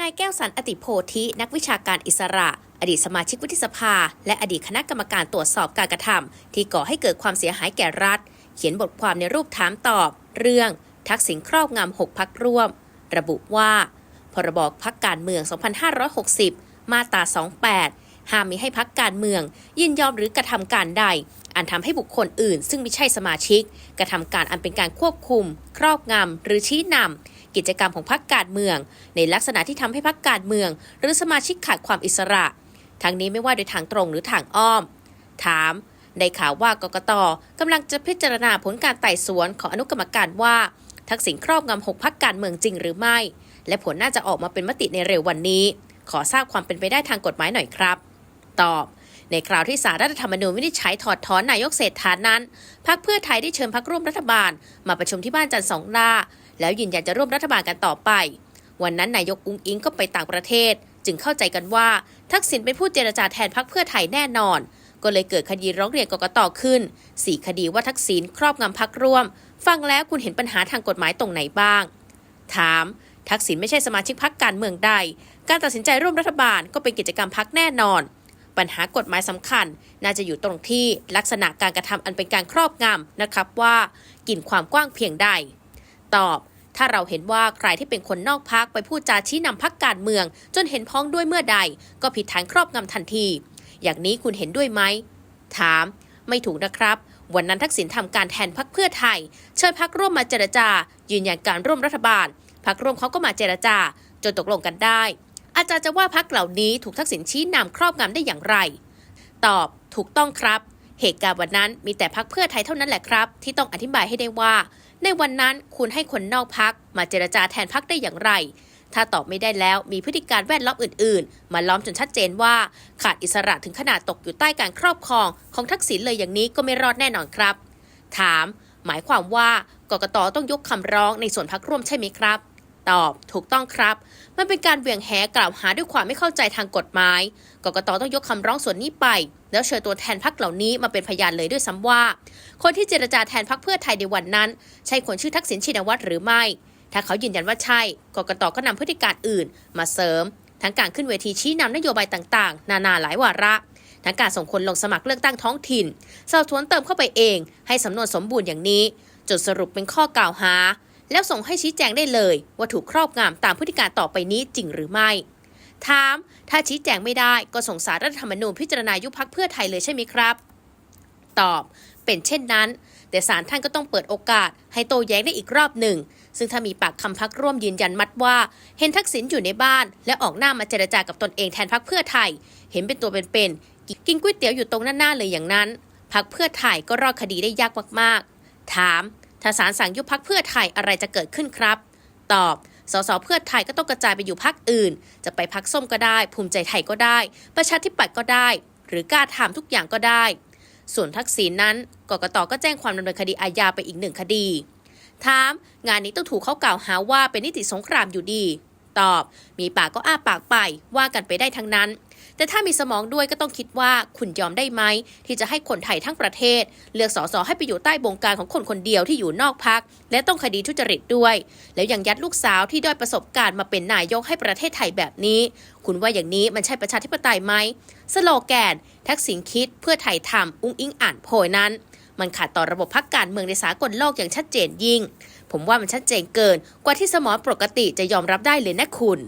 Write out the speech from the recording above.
นายแก้วสันอติโพธินักวิชาการอิสระ อดีตสมาชิกวุฒิสภา และอดีตคณะกรรมการตรวจสอบการกระทำที่ก่อให้เกิดความเสียหายแก่รัฐ เขียนบทความในรูปถามตอบ เรื่อง ทักษิณครอบงำหกพักร่วม ระบุว่า พรบพักการเมือง 2560 มาตรา 28 ห้ามมิให้พักการเมือง ยินยอมหรือกระทำการใด อันทำให้บุคคลอื่น ซึ่งไม่ใช่สมาชิก กระทำการอันเป็นการควบคุม ครอบงำหรือชี้นำ กิจกรรมของพักการเมือง ในลักษณะที่ทำให้พักการเมือง หรือสมาชิกขาดความอิสระ ทั้งนี้ไม่ว่าโดยทางตรงหรือทางอ้อม ถามได้ข่าวว่ากกตกำลังจะพิจารณาผลการไต่สวนของอนุกรรมการว่า ทักษิณครอบงำหกพักการเมืองจริงหรือไม่ และผลน่าจะออกมาเป็นมติในเร็ววันนี้ ขอทราบความเป็นไปได้ทางกฎหมายหน่อยครับ ตอบ ในคราวที่สารรัฐธรรมนูญวินิจฉัยถอดถอนนายกเศรษฐานั้น พักเพื่อไทยได้เชิญพักร่วมรัฐบาล มาประชุมที่บ้านจันทร์สองหน้า แล้วยืนยันจะร่วมรัฐบาลกันต่อไป วันนั้นนายกอุ้งอิงก็ไปต่างประเทศ จึงเข้าใจกันว่าทักษิณเป็นผู้เจรจาแทนพักเพื่อไทยแน่นอน ก็เลยเกิดคดีร้องเรียนกกตขึ้นสี่คดีว่าทักษิณครอบงำพักร่วม ฟังแล้วคุณเห็นปัญหาทางกฎหมายตรงไหนบ้าง ถาม ทักษิณไม่ใช่สมาชิกพักการเมืองใด การตัดสินใจร่วมรัฐบาลก็เป็นกิจกรรมพักแน่นอน ปัญหากฎหมายสำคัญ น่าจะอยู่ตรงที่ลักษณะการกระทำอันเป็นการครอบงำนะครับว่า กินความกว้างเพียงใด ตอบ ถ้าเราเห็นว่าใครที่เป็นคนนอกพักไปพูดจาชี้นำพักการเมือง จนเห็นพ้องด้วยเมื่อใด ก็ผิดฐานครอบงำทันที อย่างนี้คุณเห็นด้วยไหม ถาม ไม่ถูกนะครับ วันนั้นทักษิณทำการแทนพักเพื่อไทย เชิญพักร่วมมาเจรจา ยืนยันการร่วมรัฐบาล พักร่วมเขาก็มาเจรจา จนตกลงกันได้ อาจารย์จะว่าพักเหล่านี้ถูกทักษิณชี้นำครอบงำได้อย่างไร ตอบ ถูกต้องครับ เหตุการณ์วันนั้นมีแต่พักเพื่อไทยเท่านั้นแหละครับ ที่ต้องอธิบายให้ได้ว่า ในวันนั้นคุณให้คนนอกพักมาเจรจาแทนพักได้อย่างไร ถ้าตอบไม่ได้แล้วมีพฤติการแวดล้อมอื่น ๆ มาล้อมจนชัดเจนว่า ขาดอิสระถึงขนาดตกอยู่ใต้การครอบครอง ของทักษิณเลยอย่างนี้ก็ไม่รอดแน่นอนครับ ถาม หมายความว่ากกตต้องยกคำร้องในส่วนพักร่วมใช่ไหมครับ ตอบ ถูกต้องครับ มันเป็นการเหวี่ยงแหกล่าวหาด้วยความไม่เข้าใจทางกฎหมาย กกตต้องยกคำร้องส่วนนี้ไป แล้วเชิญตัวแทนพักเหล่านี้มาเป็นพยานเลยด้วยซ้ำว่า คนที่เจรจาแทนพักเพื่อไทยในวันนั้น ใช่คนชื่อทักษิณชินวัตรหรือไม่ ถ้าเขายืนยันว่าใช่ กกตก็นำพฤติการอื่น มาเสริม ทั้งการขึ้นเวทีชี้นำนโยบายต่างๆ นานาหลายวาระทั้งการส่งคนลงสมัครเลือกตั้งท้องถิ่นสอบสวนเติมเข้าไปเอง ให้สำนวนสมบูรณ์อย่างนี้ จดสรุปเป็นข้อกล่าวหา แล้วส่งให้ชี้แจงได้เลย ว่าถูกครอบงำตามพฤติการต่อไปนี้จริงหรือไม่ ถาม ถ้าชี้แจงไม่ได้ก็ส่งสารรัฐธรรมนูญพิจารณายุบพักเพื่อไทยเลยใช่ไหมครับ ตอบ เป็นเช่นนั้น แต่ศาลท่านก็ต้องเปิดโอกาส ให้โต้แย้งได้อีกรอบหนึ่ง ซึ่งถ้ามีปากคำพักร่วมยืนยันมัดว่า เห็นทักษิณอยู่ในบ้าน และออกหน้ามาเจรจากับตนเองแทนพักเพื่อไทย เห็นเป็นตัวเป็นๆกินก๋วยเตี๋ยวอยู่ตรงหน้าๆเลยอย่างนั้นพักเพื่อไทยก็รอดคดีได้ยากมากๆ ถาม ถ้าสารสั่งยุบพักเพื่อไทยอะไรจะเกิดขึ้นครับ ตอบสสเพื่อไทยก็ต้องกระจายไปอยู่พักอื่น จะไปพักส้มก็ได้ ภูมิใจไทยก็ได้ ประชาธิปัตย์ก็ได้ หรือกล้าทำทุกอย่างก็ได้ ส่วนทักษิณนั้นกกตก็แจ้งความดำเนินคดีอาญาไปอีกหนึ่งคดี ถาม งานนี้ต้องถูกเขากล่าวหาว่าเป็นนิติสงครามอยู่ดี ตอบ มีปากก็อ้าปากไปว่ากันไปได้ทั้งนั้น แต่ถ้ามีสมองด้วยก็ต้องคิดว่าคุณยอมได้ไหม ที่จะให้คนไทยทั้งประเทศ เลือกสอสอให้ไปอยู่ใต้บงการของคนคนเดียวที่อยู่นอกพัก และต้องคดีทุจริตด้วย แล้วยังยัดลูกสาวที่ด้อยประสบการณ์มาเป็นนายกให้ประเทศไทยแบบนี้ คุณว่าอย่างนี้มันใช่ประชาธิปไตยไหมสโลแกน ทักษิณคิดเพื่อไทยทำอุ้งอิงอ่านโพยนั้น มันขัดต่อระบบพักการเมืองในสากลโลกอย่างชัดเจนยิ่ง ผมว่ามันชัดเจนเกิน กว่าที่สมองปกติจะยอมรับได้เลยนะคุณ